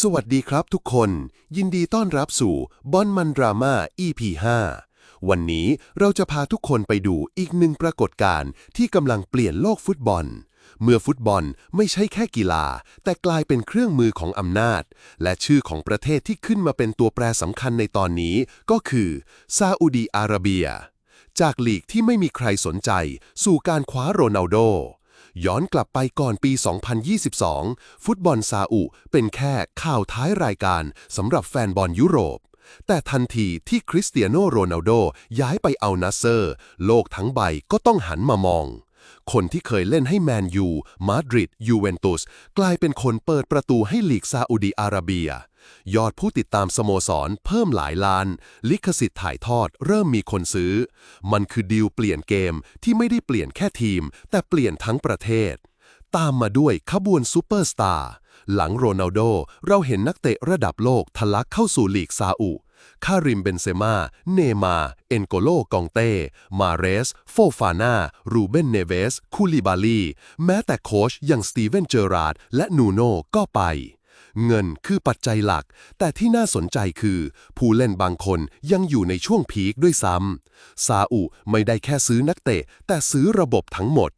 สวัสดีครับทุกคน ยินดีต้อนรับสู่บอนมันดราม่า EP 5วันนี้เราจะพาทุกคนไปดูอีกหนึ่งปรากฏการณ์ที่กำลังเปลี่ยนโลกฟุตบอล เมื่อฟุตบอลไม่ใช่แค่กีฬา แต่กลายเป็นเครื่องมือของอำนาจ และชื่อของประเทศที่ขึ้นมาเป็นตัวแปรสำคัญในตอนนี้ ก็คือซาอุดีอาระเบีย จากลีกที่ไม่มีใครสนใจ สู่การคว้าโรนัลโด ย้อนกลับไปก่อนปี 2022 ฟุตบอลซาอุเป็นแค่ข่าวท้ายรายการสำหรับแฟนบอลยุโรป แต่ทันทีที่คริสเตียโนโรนัลโดย้ายไปเอานาเซอร์ โลกทั้งใบก็ต้องหันมามอง คนที่เคยเล่นให้แมนยู มาดริด ยูเวนตุส กลายเป็นคนเปิดประตูให้ลีกซาอุดีอาระเบีย ยอดผู้ติดตามสโมสร เพิ่มหลายล้าน ลิขสิทธิ์ถ่ายทอด เริ่มมีคนซื้อ มันคือดีลเปลี่ยนเกมที่ไม่ได้เปลี่ยนแค่ทีม แต่เปลี่ยนทั้งประเทศ ตามมาด้วยขบวนซูเปอร์สตาร์ หลังโรนัลโด เราเห็นนักเตะระดับโลกทะลักเข้าสู่ลีกซาอุ คาริมเบนเซม่าเนมา เอนโกโลกองเต้ มาเรส โฟฟาน่ารูเบนเนเวส คูลิบาลี แม้แต่โค้ชอย่างสตีเวนเจอราร์ดและนูโน่ก็ไป เงินคือปัจจัยหลัก แต่ที่น่าสนใจคือ ผู้เล่นบางคนยังอยู่ในช่วงพีคด้วยซ้ำซาอุไม่ได้แค่ซื้อนักเตะ แต่ซื้อระบบทั้งหมด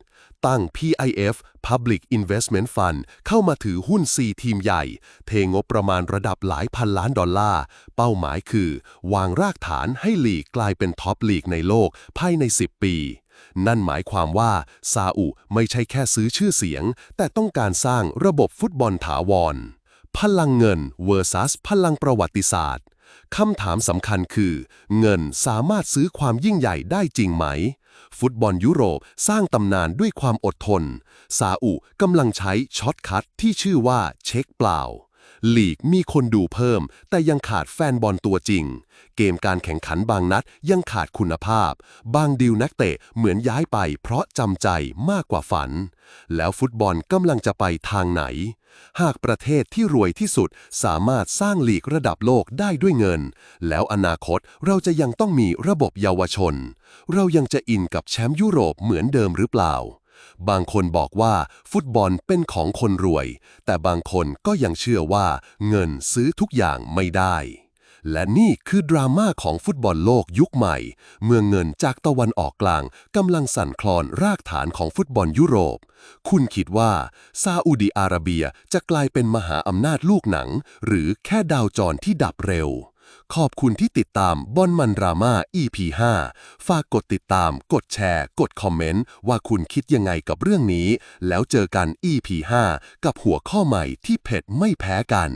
ตั้ง PIF Public Investment Fund เข้ามาถือหุ้น 4 ทีมใหญ่ เทงบประมาณระดับหลายพันล้านดอลลาร์ เป้าหมายคือ วางรากฐานให้ลีกกลายเป็นท็อปลีกในโลกภายใน 10 ปี นั่นหมายความว่า ซาอุไม่ใช่แค่ซื้อชื่อเสียง แต่ต้องการสร้างระบบฟุตบอลถาวร พลังเงิน versus พลังประวัติศาสตร์ คำถามสำคัญคือ เงินสามารถซื้อความยิ่งใหญ่ได้จริงไหม ฟุตบอลยุโรปสร้างตำนานด้วยความอดทน ซาอุกำลังใช้ช็อตคัทที่ชื่อว่าเช็คเปล่า ลีกมีคนดูเพิ่ม แต่ยังขาดแฟนบอลตัวจริง เกมการแข่งขันบางนัดยังขาดคุณภาพ บางดิวนักเตะเหมือนย้ายไปเพราะจำใจมากกว่าฝัน แล้วฟุตบอลกำลังจะไปทางไหน หากประเทศที่รวยที่สุดสามารถสร้างลีกระดับโลกได้ด้วยเงิน แล้วอนาคตเราจะยังต้องมีระบบเยาวชน เรายังจะอินกับแชมป์ยุโรปเหมือนเดิมหรือเปล่า บางคนบอกว่าฟุตบอลเป็นของคนรวย แต่บางคนก็ยังเชื่อว่าเงินซื้อทุกอย่างไม่ได้ และนี่คือดราม่าของฟุตบอลโลกยุคใหม่ เมื่อเงินจากตะวันออกกลางกำลังสั่นคลอนรากฐานของฟุตบอลยุโรป คุณคิดว่าซาอุดีอาระเบียจะกลายเป็นมหาอำนาจลูกหนัง หรือแค่ดาวจรที่ดับเร็ว ขอบคุณที่ติดตามบอนมันราม่า EP 5ฝากกดติดตาม กดแชร์ กดคอมเมนต์ ว่าคุณคิดยังไงกับเรื่องนี้ แล้วเจอกัน EP 5กับหัวข้อใหม่ที่เผ็ดไม่แพ้กัน